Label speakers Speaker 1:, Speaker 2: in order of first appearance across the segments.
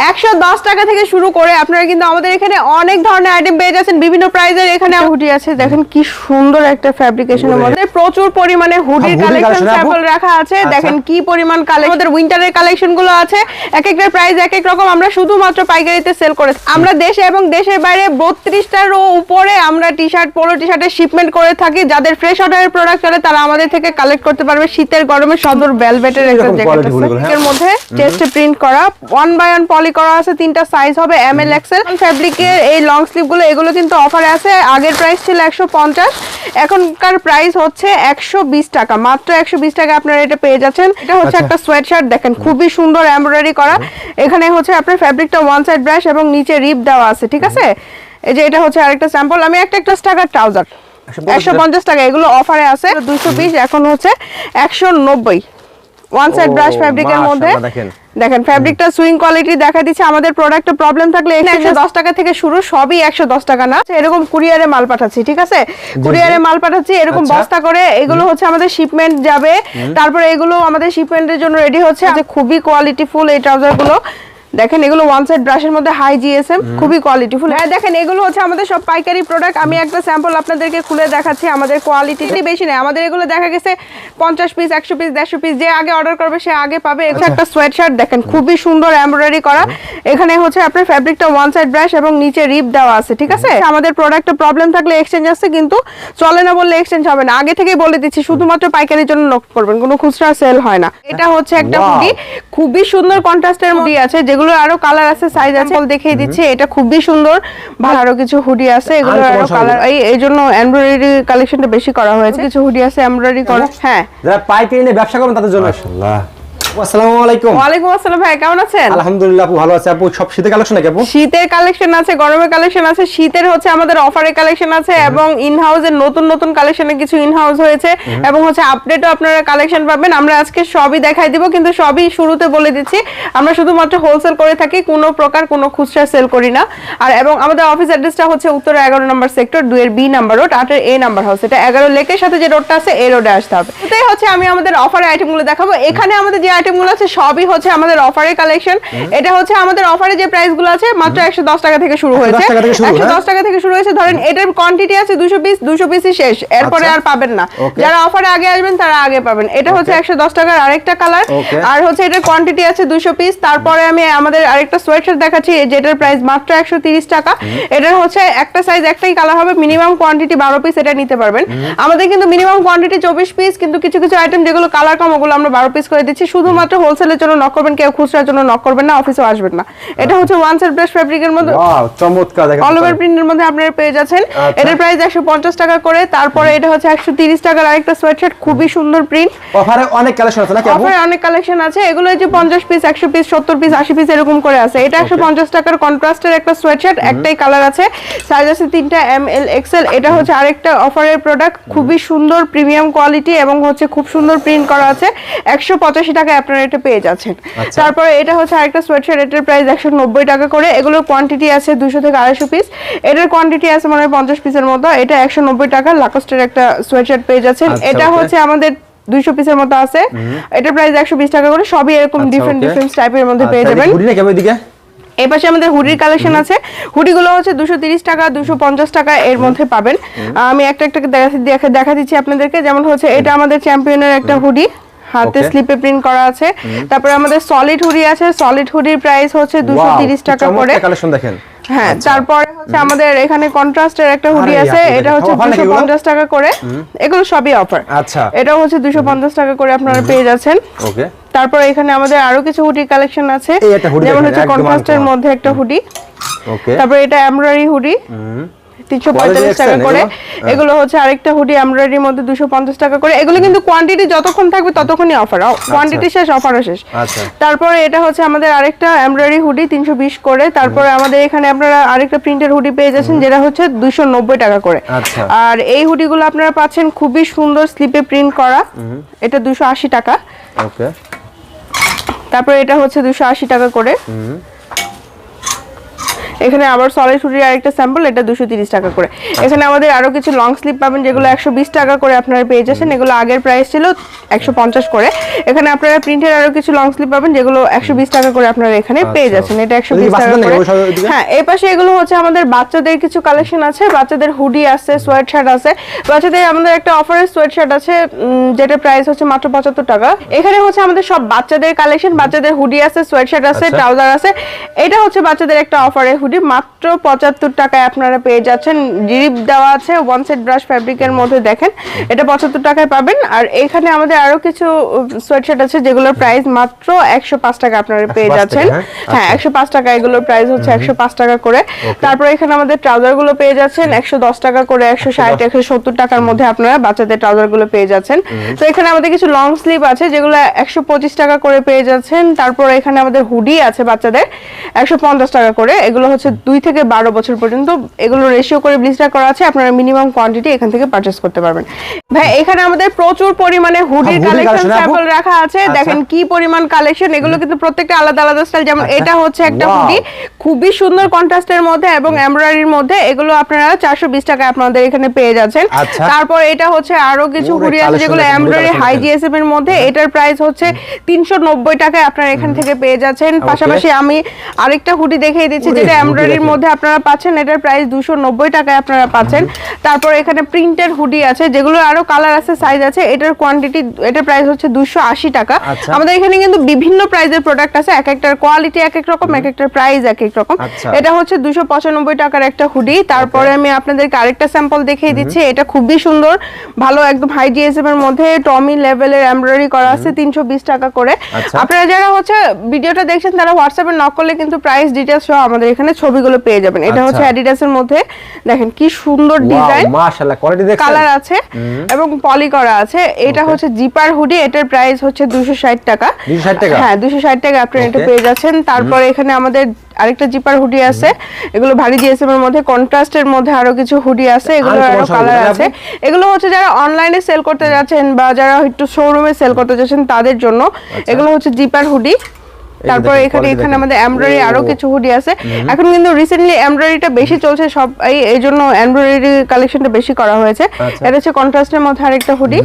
Speaker 1: একশো দশ টাকা থেকে শুরু করে আপনারা কিন্তু আমাদের এখানে অনেক ধরনের আইটেম পেয়ে যাচ্ছেন বিভিন্ন প্রাইজের এখানে হুডি আছে দেখেন কি সুন্দর একটা ফ্যাব্রিকেশনের মধ্যে প্রচুর পরিমাণে হুডির কালেকশন স্যাম্পল রাখা আছে
Speaker 2: আচ্ছা।
Speaker 1: দেখেন কি পরিমাণ কালেকশন আমাদের উইন্টারের কালেকশনগুলো আছে এক একটা প্রাইস এক এক রকম আমরা শুধুমাত্র পাইকারিতে সেল করে আমরা দেশে এবং দেশের বাইরে বত্রিশটারও উপরে আমরা টি শার্ট পোলো টি শার্টের শিপমেন্ট করে থাকি যাদের ফ্রেশ অর্ডারের প্রোডাক্ট চলে তারা আমাদের থেকে কালেক্ট করতে পারবে শীতের গরমে সদর ভেলভেটের একটা জ্যাকেট? এর মধ্যে চেস্টে প্রিন্ট করা ওয়ান বাই ওয়ান পলি করা আছে তিনটা সাইজ হবে এম এল এক্সেল ফ্যাব্রিকের এই লং স্লিভগুলো এগুলো কিন্তু অফারে আছে। আগের প্রাইস ছিল একশো পঞ্চাশ। এখনকার প্রাইস হচ্ছে একশো বিশ টাকা। মাত্র একশো বিশ টাকা আপনারা এটা পেয়ে যাচ্ছেন। এটা হচ্ছে
Speaker 2: আচ্ছা।
Speaker 1: একটা সোয়েট শার্ট দেখেন খুবই সুন্দর এমব্রয়ডারি করা। এখানে হচ্ছে আপনার ফ্যাব্রিকটা ওয়ান সাইড ব্রাশ এবং নিচে রিপ দেওয়া আছে ঠিক আছে? এই যে এটা হচ্ছে আরেকটা স্যাম্পল আমি একটা একটা টাকার ট্রাউজার একশো পঞ্চাশ টাকা এগুলো অফারে আছে। দুশো বিশ এখন হচ্ছে একশো নব্বই। ওয়ান সাইড ব্রাশ ফ্যাব্রিকের মধ্যে।
Speaker 2: দেখেন।
Speaker 1: ফেব্রিকটা ফ্যাব্রিকটা সুইং কোয়ালিটি দেখা দিচ্ছে আমাদের প্রোডাক্টে প্রবলেম থাকলে একশো দশ টাকা থেকে শুরু সবই একশো দশ টাকা না। এরকম কুরিয়ারে মাল পাঠাচ্ছি ঠিক আছে? কুরিয়ারে মাল পাঠাচ্ছি এরকম
Speaker 2: আচ্ছা।
Speaker 1: বস্তা করে এগুলো হচ্ছে আমাদের শিপমেন্ট যাবে। তারপরে এগুলো আমাদের শিপমেন্টের জন্য রেডি হচ্ছে। যে খুবই কোয়ালিটি ফুল এই ট্রাউজারগুলো দেখেন এগুলো ওয়ান সাইড ব্রাশের মধ্যে হাই জিএসএম খুবই কোয়ালিটিফুল হ্যাঁ দেখেন এগুলো হচ্ছে আমাদের সব পাইকারি প্রোডাক্ট আমি একটা স্যাম্পল আপনাদেরকে খুলে দেখাচ্ছি আমাদের কোয়ালিটি বেশি নেই। আমাদের এগুলো দেখা গেছে পঞ্চাশ পিস একশো পিস দেড়শো পিস যে আগে অর্ডার করবে সে আগে পাবে। এটা একটা সোয়েট শার্ট দেখেন খুবই সুন্দর এমব্রয়ডারি করা। এখানে হচ্ছে আপনার ফ্যাব্রিকটা ওয়ান সাইড ব্রাশ এবং নিচে রিপ দেওয়া আছে ঠিক আছে? আমাদের প্রোডাক্টে প্রবলেম থাকলে এক্সচেঞ্জ আছে কিন্তু চলে না বললে এক্সচেঞ্জ হবে না। আগে থেকেই বলে দিচ্ছি শুধুমাত্র পাইকারির জন্য নোট করবেন কোনো খুচরা সেল হয় না। এটা হচ্ছে একটা. হুডি খুবই সুন্দর কন্ট্রাস্টের হুডি আছে যেগুলো আরও কালার আছে সাইজ আছে বল দেখিয়ে দিচ্ছি। এটা খুবই সুন্দর। ভালো আরও কিছু হুডি আছে। এগুলোর
Speaker 2: আরও
Speaker 1: কালার এই এই জন্য এমব্রয়ডারি কালেকশনটা বেশি করা হয়েছে। কিছু হুডি আছে এমব্রয়ডারি করা হ্যাঁ।
Speaker 2: যারা পাইকারি নিয়ে ব্যবসা করবেন তাদের জন্য। মাশাআল্লাহ। আসসালামু আলাইকুম।
Speaker 1: আসসালাম ভাই কেমন আছেন?
Speaker 2: আলহামদুলিল্লাহ আপু ভালো আছে। আপু সব কালেকশন নাকি আপু?
Speaker 1: শীতের কালেকশন আছে গরমের কালেকশন আছে শীতের হচ্ছে আমাদের অফারের কালেকশন আছে এবং ইন হাউসের নতুন নতুন কালেকশনে কিছু ইন হাউস হয়েছে এবং হচ্ছে আপডেটও আপনারা কালেকশন পাবেন। আমরা আজকে সবই দেখাই দিব কিন্তু সবই শুরুতে বলে দিচ্ছি। আমরা শুধুমাত্র হোলসেল করে থাকি কোনো প্রকার কোনো খুচরা সেল করি না। আর এবং আমাদের অফিস অ্যাড্রেসটা হচ্ছে উত্তর এগারো নম্বর সেক্টর দুইয়ের বি নাম্বার রোড আটের এ নাম্বার হাউস এটা এগারো লেকের সাথে যে রোডটা আছে এই রোডে আসতে হবে। এটাই হচ্ছে আমি আমাদের অফারের আইটেমগুলো দেখাবো। এখানে আমাদের যে আইটেমগুলো আছে সবই হচ্ছে আমাদের কালেকশন এটা হচ্ছে আমাদের অফারে যে প্রাইসগুলো আছে মাত্র একশো দশ টাকা থেকে শুরু হয়েছে।
Speaker 2: টাকা থেকে শুরু,
Speaker 1: একশো
Speaker 2: হ্যাঁ?
Speaker 1: দশ টাকা থেকে শুরু হয়েছে। ধরেন এটার কোয়ান্টিটি আছে দুশো পিস দুশো পিসই শেষ। এরপরে
Speaker 2: আচ্ছা।
Speaker 1: আর পাবেন না। যারা অফারে আগে আসবেন তারা আগে পাবেন। এটা হচ্ছে একশো দশ টাকার আরেকটা কালার আর হচ্ছে এটার কোয়ান্টিটি আছে দুশো পিস তারপরে আমি আমাদের আরেকটা সোয়েটার দেখাচ্ছি যেটার প্রাইস মাত্র একশো তিরিশ টাকা। এটার হচ্ছে একটা সাইজ একটাই কালার হবে। মিনিমাম কোয়ান্টিটি বারো পিস এটা নিতে পারবেন। আমাদের কিন্তু মিনিমাম কোয়ান্টিটি চব্বিশ পিস কিন্তু কিছু কিছু আইটেম যেগুলো কালার কম ওগুলো আমরা বারো পিস করে দিচ্ছি। শুধুমাত্র হোলসেলের জন্য নক করবেন কেউ খুচরার জন্য নক করবেন না অফিসেও আসবেন না। এটা হচ্ছে ওয়ান সেট ব্রাশ ফ্যাব্রিকের মধ্যে
Speaker 2: চমৎকার দেখেন
Speaker 1: অল ওভার প্রিন্টের মধ্যে আপনারা পেয়ে যাচ্ছেন।
Speaker 2: আচ্ছা।
Speaker 1: এটার প্রাইস একশো পঞ্চাশ টাকা করে তারপরে এটা হচ্ছে একশো তিরিশ টাকার আরেকটা সোয়েটশার্ট খুবই সুন্দর প্রিন্ট
Speaker 2: অফারে অনেক কালেকশন আছে নাকি
Speaker 1: অফারে অনেক কালেকশন আছে। এগুলো যে পঞ্চাশ পিস একশো পিস সত্তর পিস আশি পিস এরকম করে আছে। এটা একশো পঞ্চাশ টাকার কন্ট্রাস্টের একটা সোয়েটশার্ট একটাই কালার আছে। সাইজ আছে তিনটা এম এল এক্সেল এটা হচ্ছে আরেকটা অফারের প্রোডাক্ট খুবই সুন্দর প্রিমিয়াম কোয়ালিটি এবং হচ্ছে খুব সুন্দর প্রিন্ট করা আছে। একশো পঁচাশি টাকায় আপনারা এটা পেয়ে যাচ্ছেন।
Speaker 2: আচ্ছা।
Speaker 1: তারপরে এটা হচ্ছে আরেকটা সোয়েটশার্ট এটার প্রাইস একশো নব্বই টাকা করে। এগুলোর কোয়ান্টিটি আছে দুশো থেকে আড়াইশো পিস এটার কোয়ান্টিটি আছে মনে হয় পঞ্চাশ পিসের মতো। এটা একশো নব্বই টাকা লাকোস্টের একটা সোয়েটশার্ট পেয়ে যাচ্ছেন।
Speaker 2: আচ্ছা,
Speaker 1: এটা হচ্ছে আমাদের দুইশো পিসের মতো আছে। এটার প্রাইস একশো বিশ টাকা করে। সবই এরকম ডিফারেন্ট ডিফারেন্ট টাইপের মধ্যে পেয়ে
Speaker 2: আচ্ছা,
Speaker 1: যাবেন।
Speaker 2: এদিকে?
Speaker 1: এই পাশে আমাদের হুডির কালেকশন আছে। হুডিগুলো হচ্ছে দুশো তিরিশ টাকা দুশো পঞ্চাশ টাকা এর মধ্যে পাবেন। আমি একটা একটা দেখা দিচ্ছি আপনাদেরকে। যেমন হচ্ছে এটা আমাদের চ্যাম্পিয়নের একটা হুডি হাতে স্লিপে প্রিন্ট করা আছে। তারপরে আমাদের সলিড হুডি আছে। সলিড হুডির প্রাইস হচ্ছে দুশো তিরিশ টাকা করে।
Speaker 2: কালেকশন দেখেন।
Speaker 1: হ্যাঁ তারপরে হচ্ছে আমাদের এখানে কন্ট্রাস্টের একটা হুডি আছে। এটা হচ্ছে
Speaker 2: offer নাকি
Speaker 1: দুশো
Speaker 2: এগুলো?
Speaker 1: পঞ্চাশ টাকা করে। এগুলো সবই অফার
Speaker 2: আচ্ছা।
Speaker 1: এটাও হচ্ছে দুশো পঞ্চাশ টাকা করে আপনারা পেয়ে যাচ্ছেন।
Speaker 2: ওকে
Speaker 1: তারপর এখানে আমাদের আরও কিছু হুডি কালেকশন আছে। যেমন হচ্ছে কন্ট্রাস্টের মধ্যে একটা হুডি
Speaker 2: ওকে
Speaker 1: তারপর এটা এমব্রয়ডারি হুডি তিনশো পঁয়তাল্লিশ টাকা করে।
Speaker 2: এগুলো?
Speaker 1: এগুলো হচ্ছে আরেকটা হুডি এমব্রয়ডারির মধ্যে দুশো পঞ্চাশ টাকা করে। এগুলো কিন্তু কোয়ান্টিটি যতক্ষণ থাকবে ততক্ষণই অফার কোয়ান্টিটি শেষ অফারও শেষ।
Speaker 2: আচ্ছা।
Speaker 1: তারপরে এটা হচ্ছে আমাদের আরেকটা এমব্রয়ডারি হুডি তিনশো বিশ করে। তারপরে আমাদের এখানে আপনারা আরেকটা প্রিন্টের হুডি পেয়ে যাচ্ছেন যেটা হচ্ছে দুশো নব্বই টাকা করে।
Speaker 2: আচ্ছা।
Speaker 1: আর এই হুডিগুলো আপনারা পাচ্ছেন খুবই সুন্দর স্লিপে প্রিন্ট করা। এটা দুশো আশি টাকা।
Speaker 2: ওকে।
Speaker 1: তারপরে এটা হচ্ছে দুশো আশি টাকা করে। এখানে আবার সলিড হুডির আরেকটা স্যাম্পল এটা দুশো টাকা করে। এখানে আমাদের আরও কিছু লং স্লিপ পাবেন যেগুলো একশো বিশ টাকা করে আপনারা পেয়ে যাচ্ছেন। এগুলো আগের প্রাইস ছিল একশো পঞ্চাশ করে। এখানে আপনারা প্রিন্টের আরও কিছু লং স্লিপ পাবেন যেগুলো একশো বিশ টাকা করে আপনারা এখানে পেয়ে
Speaker 2: আচ্ছা।
Speaker 1: যাচ্ছেন। এটা একশো টাকা করে? হ্যাঁ এই পাশে এগুলো হচ্ছে আমাদের বাচ্চাদের কিছু কালেকশন আছে। বাচ্চাদের হুডি আছে সোয়েট শার্ট আছে। বাচ্চাদের আমাদের একটা অফারের সোয়েট শার্ট আছে যেটা প্রাইস হচ্ছে মাত্র পঁচাত্তর টাকা। এখানে হচ্ছে আমাদের সব বাচ্চাদের কালেকশন বাচ্চাদের হুডি আছে সোয়েট শার্ট আছে
Speaker 2: আচ্ছা।
Speaker 1: ট্রাউজার আছে। এটা হচ্ছে বাচ্চাদের একটা অফারের হুডি মাত্র পঁচাত্তর টাকায় আপনারা পেয়ে যাচ্ছেন। জিরিপ দেওয়া আছে ওয়ান সেট ব্রাশ ফ্যাব্রিকের মধ্যে দেখেন। এটা পঁচাত্তর টাকায় পাবেন। আর এখানে আমাদের আরও কিছু সোয়েট শার্ট আছে যেগুলোর প্রাইস মাত্র একশো পাঁচ টাকা আপনারা পেয়ে যাচ্ছেন।
Speaker 2: হ্যাঁ?
Speaker 1: হ্যাঁ
Speaker 2: আচ্ছা।
Speaker 1: একশো পাঁচ টাকা এগুলোর প্রাইস হচ্ছে একশো পাঁচ টাকা করে। তারপর এখানে আমাদের ট্রাউজারগুলো পেয়ে যাচ্ছেন একশো দশ টাকা করে একশো ষাট একশো সত্তর টাকার মধ্যে আপনারা বাচ্চাদের ট্রাউজারগুলো পেয়ে যাচ্ছেন। তো এখানে আমাদের কিছু লং স্লিভ আছে যেগুলো একশো পঁচিশ টাকা করে পেয়ে যাচ্ছেন। তারপর এখানে আমাদের হুডি আছে বাচ্চাদের একশো পঞ্চাশ টাকা করে। এগুলো হচ্ছে দুই থেকে বারো বছর পর্যন্ত এগুলো রেশিও করে ব্লিস্টার করা আছে আপনারা মিনিমাম কোয়ান্টিটি এখান থেকে পারচেস করতে পারবেন। ভাই এখানে আমাদের প্রচুর পরিমাণে হুডির কালেকশন স্যাম্পল রাখা আছে।
Speaker 2: আচ্ছা।
Speaker 1: দেখেন কি পরিমাণ কালেকশন এগুলো কিন্তু প্রত্যেকটা আলাদা আলাদা স্টাইল যেমন
Speaker 2: আচ্ছা।
Speaker 1: এটা হচ্ছে একটা হুডি খুবই সুন্দর কন্ট্রাস্টের মধ্যে এবং এমব্রয়ডারির মধ্যে এগুলো আপনারা চারশো বিশ টাকা আপনাদের এখানে পেয়ে যাচ্ছেন।
Speaker 2: আচ্ছা।
Speaker 1: তারপর এটা হচ্ছে আরও কিছু হুডি আছে যেগুলো এমব্রয়ডারি হাই
Speaker 2: দেখেন।
Speaker 1: জিএসএম এর মধ্যে। এটার প্রাইস হচ্ছে তিনশো নব্বই টাকায় আপনারা এখান থেকে পেয়ে যাচ্ছেন। পাশাপাশি আমি আরেকটা হুডি দেখিয়ে দিচ্ছি যেটা এমব্রয়ডারির মধ্যে আপনারা পাচ্ছেন এটার প্রাইস দুশো নব্বই টাকায় আপনারা পাচ্ছেন। তারপর এখানে প্রিন্টের হুডি আছে যেগুলো আরও কালার আছে সাইজ আছে এটার কোয়ান্টিটি এটার প্রাইস হচ্ছে দুশো আশি টাকা।
Speaker 2: আচ্ছা।
Speaker 1: আমাদের এখানে কিন্তু বিভিন্ন প্রাইজের প্রোডাক্ট আছে এক একটার কোয়ালিটি এক এক রকম এক একটার প্রাইস এক এক রকম।
Speaker 2: আচ্ছা।
Speaker 1: এটা হচ্ছে দুশো পঁচানব্বই টাকার একটা হুডি তারপরে আমি আপনাদেরকে আরেকটা স্যাম্পল দেখিয়ে দিচ্ছি এটা খুবই সুন্দর ভালো একদম হাই জিএসএম এর মধ্যে টমি লেভেলের এমব্রয়ডারি করা আছে তিনশো বিশ টাকা করে।
Speaker 2: আচ্ছা।
Speaker 1: আপনারা যারা হচ্ছে ভিডিওটা দেখছেন তারা হোয়াটসঅ্যাপে নক করলে কিন্তু প্রাইস ডিটেলস সহ আমাদের এখানে ছবিগুলো পেয়ে যাবেন। এটা
Speaker 2: আচ্ছা।
Speaker 1: হচ্ছে অ্যাডিডাসের মধ্যে। দেখেন কি সুন্দর ডিজাইন
Speaker 2: মাশাআল্লাহ কোয়ালিটি দেখছেন?
Speaker 1: কালার আছে এবং পলি করা আছে। এটা হচ্ছে জিপার হুডি এটার প্রাইস হচ্ছে দুশো ষাট টাকা।
Speaker 2: 260 টাকা?
Speaker 1: হ্যাঁ দুশো ষাট টাকা আপনি এটা পেয়ে যাচ্ছেন। তারপরে এখানে আমাদের আরেকটা জিপার হুডি আছে। এগুলো ভারী জিএসএম এর মধ্যে কন্ট্রাস্টের মধ্যে আরও কিছু হুডি আছে। এগুলো
Speaker 2: আরও
Speaker 1: কালার আছে। এগুলো হচ্ছে যারা অনলাইনে সেল করতে যাচ্ছেন বা যারা একটু শোরুমে সেল করতে যাচ্ছেন তাদের জন্য এগুলো হচ্ছে জিপার হুডি তারপরে এখানে এখানে আমাদের এমব্রয়ডারি
Speaker 2: আরও
Speaker 1: কিছু হুডি আছে। এখন কিন্তু রিসেন্টলি এমব্রয়ডারিটা বেশি চলছে সব এই জন্য এমব্রয়ডারি কালেকশনটা বেশি করা হয়েছে।
Speaker 2: আচ্ছা।
Speaker 1: এটা হচ্ছে কন্ট্রাস্টের মধ্যে আরেকটা হুডি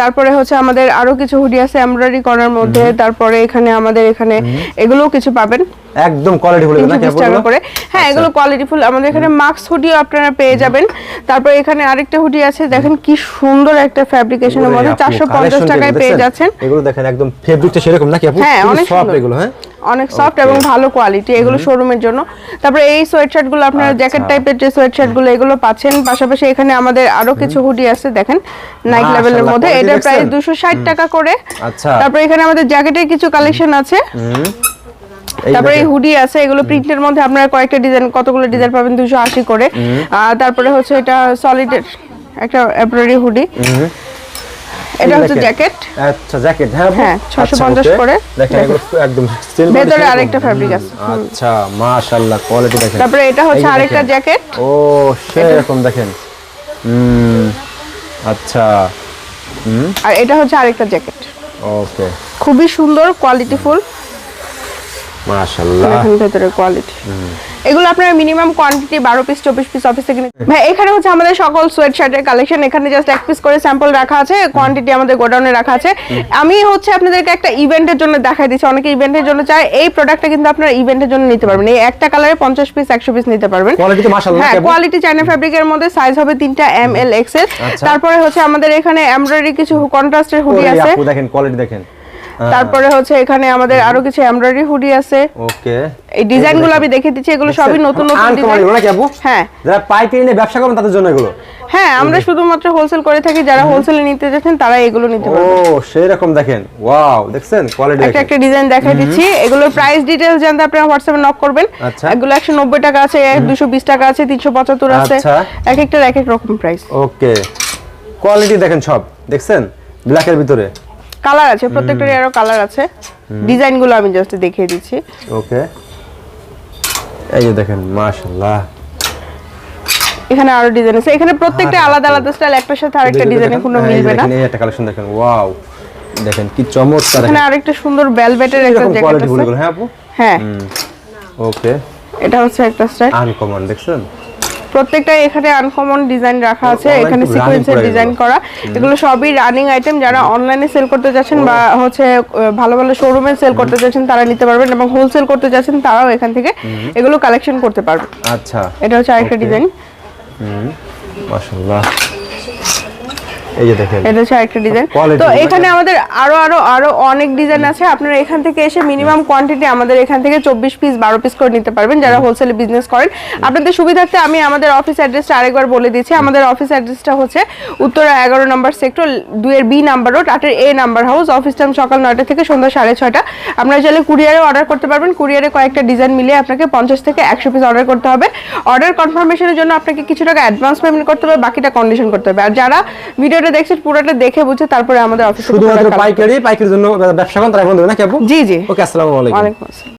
Speaker 1: তারপরে হচ্ছে আমাদের আরও কিছু হুডি আছে এমব্রয়ডারি করার মধ্যে। তারপরে এখানে আমাদের এখানে এগুলোও কিছু পাবেন।
Speaker 2: একদম কোয়ালিটি বলে
Speaker 1: তিনশো
Speaker 2: নাকি
Speaker 1: বিশ
Speaker 2: আপু
Speaker 1: টাকা
Speaker 2: এগুলো?
Speaker 1: করে। হ্যাঁ
Speaker 2: আচ্ছা।
Speaker 1: এগুলো কোয়ালিটি ফুল। আমাদের এখানে মাস্ক হুডিও আপনারা পেয়ে যাবেন। তারপর এখানে আরেকটা হুডি আছে। দেখেন কি সুন্দর একটা ফ্যাব্রিকেশনের
Speaker 2: ওরে
Speaker 1: মধ্যে
Speaker 2: আপু,
Speaker 1: চারশো পঞ্চাশ
Speaker 2: collection
Speaker 1: টাকায় পেয়ে যাচ্ছেন।
Speaker 2: এগুলো দেখেন একদম ফেব্রিকটা সেরকম নাকি আপু?
Speaker 1: হ্যাঁ, অনেক
Speaker 2: সফট এগুলো হ্যাঁ?
Speaker 1: অনেক সফট এবং ভালো কোয়ালিটি এগুলো শোরুমের জন্য। তারপরে এই সোয়েট শার্টগুলো আপনারা
Speaker 2: আচ্ছা।
Speaker 1: জ্যাকেট টাইপের যে সোয়েট শার্টগুলো এগুলো পাচ্ছেন। পাশাপাশি এখানে আমাদের আরও কিছু হুডি আছে দেখেন নাইক লেভেলের মধ্যে। এটার প্রাইস
Speaker 2: দেখছেন?
Speaker 1: দুশো ষাট টাকা করে।
Speaker 2: আচ্ছা।
Speaker 1: তারপরে এখানে আমাদের জ্যাকেটের কিছু কালেকশন আছে। তারপরে এই। হুডি আছে এগুলো প্রিন্টের মধ্যে আপনারা কয়েকটা ডিজাইন কতগুলো ডিজাইন পাবেন? দুশো আশি করে। আর তারপরে হচ্ছে এটা সলিডের একটা এমব্রয়ডারি হুডি। এটা হচ্ছে জ্যাকেট
Speaker 2: আচ্ছা জ্যাকেট হ্যাঁ
Speaker 1: হ্যাঁ, 650
Speaker 2: আচ্ছা,
Speaker 1: করে।
Speaker 2: দেখেন একদম
Speaker 1: ভেতরে আরেকটা fabric আছে।
Speaker 2: আচ্ছা মাশাআল্লাহ কোয়ালিটি দেখেন।
Speaker 1: তারপরে এটা হচ্ছে আরেকটা জ্যাকেট
Speaker 2: ও সেরকম দেখেন। হুম আচ্ছা।
Speaker 1: আর এটা হচ্ছে আরেকটা জ্যাকেট
Speaker 2: ওকে।
Speaker 1: খুবই সুন্দর কোয়ালিটিফুল
Speaker 2: মাশাআল্লাহ।
Speaker 1: দেখেন ভেতরের কোয়ালিটি এগুলো আপনার মিনিমাম কোয়ান্টিটি পিস চব্বিশ পিস অফিস থেকে ভাই এখানে হচ্ছে আমাদের সকল সোয়েট শার্টের কালেকশন এখানে জাস্ট এক পিস করে স্যাম্পল রাখা আছে। কোয়ান্টিটি আমাদের গোডাউনে রাখা আছে। আমি হচ্ছে আপনাদেরকে একটা ইভেন্টের জন্য দেখাই দিচ্ছি। অনেকে ইভেন্টের জন্য চায়। এই প্রোডাক্টটা কিন্তু আপনারা ইভেন্টের জন্য নিতে পারবেন। এই একটা কালারে পঞ্চাশ পিস একশো পিস নিতে পারবেন।
Speaker 2: কোয়ালিটি মাশাআল্লাহ
Speaker 1: হ্যাঁ কোয়ালিটি ফ্যাব্রিকের মধ্যে সাইজ হবে তিনটা এম এল
Speaker 2: আচ্ছা।
Speaker 1: তারপরে হচ্ছে আমাদের এখানে এমব্রয়ডারি কিছু কন্ট্রাস্টের হুডি আছে।
Speaker 2: দেখেন কোয়ালিটি দেখেন।
Speaker 1: তারপরে হচ্ছে এখানে আমাদের আরও কিছু এমব্রয়ডারি হুডি আছে।
Speaker 2: ওকে।
Speaker 1: এই ডিজাইনগুলো আমি দেখে দিচ্ছি এগুলো সবই নতুন নতুন ডিজাইন হ্যাঁ।
Speaker 2: যারা পাইকারি নিয়ে ব্যবসা করেন তাদের জন্য এগুলো।
Speaker 1: হ্যাঁ আমরা শুধুমাত্র হোলসেল করে থাকি যারা হোলসেলে নিতে যাচ্ছেন তারা এগুলো নিতে
Speaker 2: ও সেই রকম দেখেন। ওয়াও দেখছেন? কোয়ালিটি
Speaker 1: একটা একটা ডিজাইন দেখাই দিচ্ছি। এগুলোর প্রাইস ডিটেইলস জানতে আপনারা হোয়াটসঅ্যাপে নক করবেন।
Speaker 2: আচ্ছা।
Speaker 1: এগুলো একশো নব্বই টাকা আছে দুশো বিশ টাকা আছে তিনশো পঁচাত্তর আছে।
Speaker 2: আচ্ছা।
Speaker 1: এক একটার এক এক রকম প্রাইস
Speaker 2: ওকে কোয়ালিটি দেখেন সব। দেখছেন? ব্ল্যাকের ভিতরে।
Speaker 1: কালার আছে প্রত্যেকটারই আরও কালার আছে। ডিজাইনগুলো আমি জাস্ট দেখিয়ে দিচ্ছি।
Speaker 2: ওকে এই যে দেখেন মাশাআল্লাহ।
Speaker 1: এখানে আরও ডিজাইন আছে। এখানে প্রত্যেকটা আলাদা আলাদা স্টাইল একটার সাথে আরেকটা ডিজাইনে কোনো মিলবে না।
Speaker 2: এই একটা কালেকশন দেখেন ওয়াও দেখেন কি চমৎকার
Speaker 1: এখানে আরেকটা সুন্দর বেলভেটের একটা জ্যাকেট আছে।
Speaker 2: হ্যাঁ আপু?
Speaker 1: হ্যাঁ।
Speaker 2: ওকে
Speaker 1: এটা হচ্ছে একটা স্টাইল
Speaker 2: আনকমন দেখছেন?
Speaker 1: প্রত্যেকটা এখানে আনকমন ডিজাইন রাখা আছে এখানে সিকোয়েন্সের ডিজাইন করা এগুলো। সবই রানিং আইটেম যারা অনলাইনে সেল করতে যাচ্ছেন বা হচ্ছে ভালো ভালো শোরুমে সেল করতে যাচ্ছেন তারা নিতে পারবেন এবং হোলসেল করতে যাচ্ছেন তারাও এখান থেকে এগুলো কালেকশন করতে পারবেন।
Speaker 2: আচ্ছা।
Speaker 1: এটা হচ্ছে আরেকটা
Speaker 2: ডিজাইন
Speaker 1: ডিজাইন
Speaker 2: মাশাআল্লাহ। এই যে দেখেন
Speaker 1: এটা হচ্ছে আরেকটা ডিজাইন তো এখানে আমাদের আরও আরও আরও অনেক ডিজাইন আছে। আপনারা এখান থেকে এসে মিনিমাম কোয়ান্টিটি আমাদের এখান থেকে চব্বিশ পিস বারো পিস করে নিতে পারবেন যারা হোলসেলে বিজনেস করেন। আপনাদের সুবিধার্থে আমি আমাদের অফিস অ্যাড্রেসটা আরেকবার বলে দিচ্ছি। আমাদের অফিস অ্যাড্রেসটা হচ্ছে উত্তরা এগারো নম্বর সেক্টর দুইয়ের বি নাম্বার রোড আটের A number house office time সকাল নয়টা থেকে সন্ধ্যা সাড়ে ছয়টা। আপনারা চাইলে কুরিয়ারে অর্ডার করতে পারবেন। কুরিয়ারে কয়েকটা ডিজাইন মিলিয়ে আপনাকে পঞ্চাশ থেকে একশো পিস অর্ডার করতে হবে। অর্ডার কনফার্মেশনের জন্য আপনাকে কিছু টাকা অ্যাডভান্স পেমেন্ট করতে হবে বাকিটা কন্ডিশন করতে হবে। আর যারা ভিডিওটা দেখছেন পুরোটা দেখে বুঝে তারপরে আমাদের অফিসে
Speaker 2: শুধুমাত্র পাইকারি পাইকারির জন্য ব্যবসা করেন তারা এখন দেবে না কি
Speaker 1: জি জি।
Speaker 2: ওকে আসসালামু আলাইকুম।
Speaker 1: ওয়ালাইকুম আসসালাম।